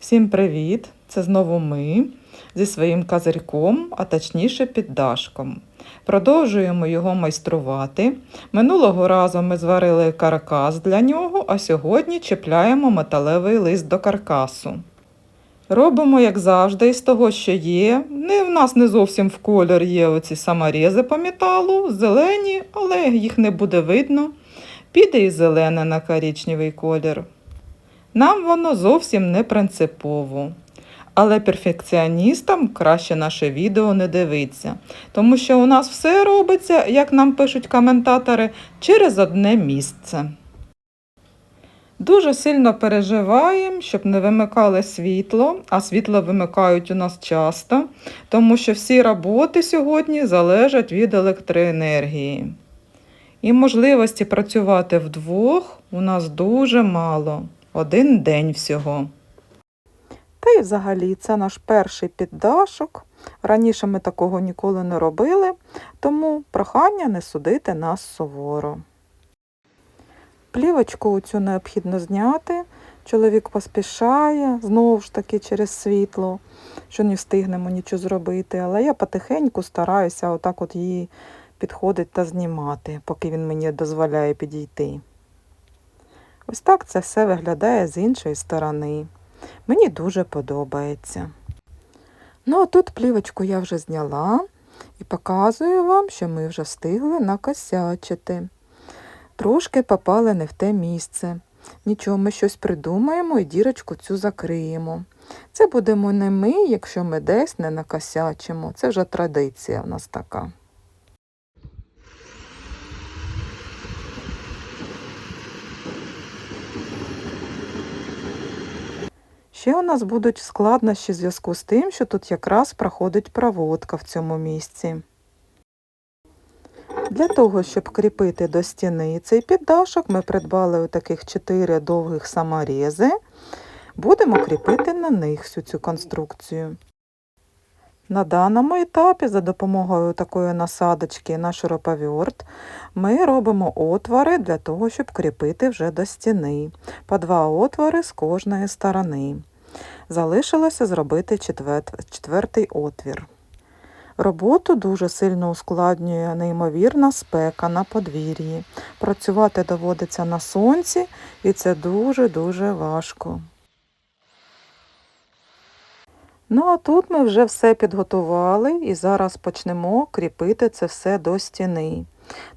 Всім привіт! Це знову ми зі своїм козирьком, а точніше піддашком. Продовжуємо його майструвати. Минулого разу ми зварили каркас для нього, а сьогодні чіпляємо металевий лист до каркасу. Робимо, як завжди, із того, що є. Не, в нас не зовсім в колір є оці саморези по металу, зелені, але їх не буде видно. Піде і зелене на коричневий колір. Нам воно зовсім не принципово. Але перфекціоністам краще наше відео не дивитися, тому що у нас все робиться, як нам пишуть коментатори, через одне місце. Дуже сильно переживаємо, щоб не вимикали світло, а світло вимикають у нас часто, тому що всі роботи сьогодні залежать від електроенергії. І можливості працювати вдвох у нас дуже мало. Один день всього. Та й взагалі це наш перший піддашок. Раніше ми такого ніколи не робили, тому прохання не судити нас суворо. Плівочку цю необхідно зняти. Чоловік поспішає, знову ж таки через світло, що не встигнемо нічого зробити. Але я потихеньку стараюся отак от її підходити та знімати, поки він мені дозволяє підійти. Ось так це все виглядає з іншої сторони. Мені дуже подобається. Ну, а тут плівочку я вже зняла і показую вам, що ми вже встигли накосячити. Трошки попали не в те місце. Нічого, ми щось придумаємо і дірочку цю закриємо. Це будемо не ми, якщо ми десь не накосячимо. Це вже традиція в нас така. Ще у нас будуть складнощі в зв'язку з тим, що тут якраз проходить проводка в цьому місці. Для того, щоб кріпити до стіни цей піддашок, ми придбали таких 4 довгих саморези. Будемо кріпити на них всю цю конструкцію. На даному етапі за допомогою такої насадочки на шуруповерт ми робимо отвори для того, щоб кріпити вже до стіни. По два отвори з кожної сторони. Залишилося зробити четвертий отвір. Роботу дуже сильно ускладнює неймовірна спека на подвір'ї. Працювати доводиться на сонці, і це дуже-дуже важко. Ну, а тут ми вже все підготували і зараз почнемо кріпити це все до стіни.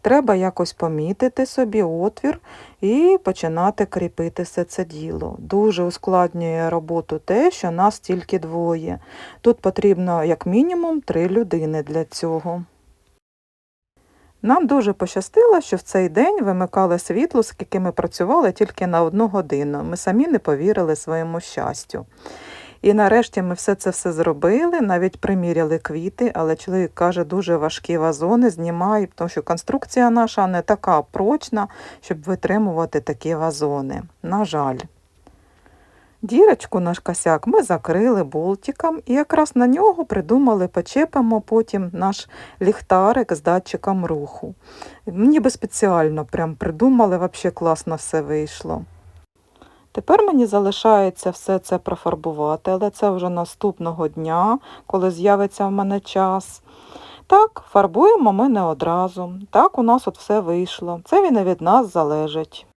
Треба якось помітити собі отвір і починати кріпити все це діло. Дуже ускладнює роботу те, що нас тільки двоє. Тут потрібно як мінімум три людини для цього. Нам дуже пощастило, що в цей день вимикали світло, скільки ми працювали тільки на одну годину. Ми самі не повірили своєму щастю. І нарешті ми все це все зробили, навіть приміряли квіти, але чоловік каже, дуже важкі вазони знімає, тому що конструкція наша не така прочна, щоб витримувати такі вазони. На жаль. Дірочку наш косяк ми закрили болтиком і якраз на нього придумали, почепимо потім наш ліхтарик з датчиком руху. Ніби спеціально прям придумали, взагалі класно все вийшло. Тепер мені залишається все це профарбувати, але це вже наступного дня, коли з'явиться в мене час. Так, фарбуємо ми не одразу. Так у нас от все вийшло. Це він і від нас залежить.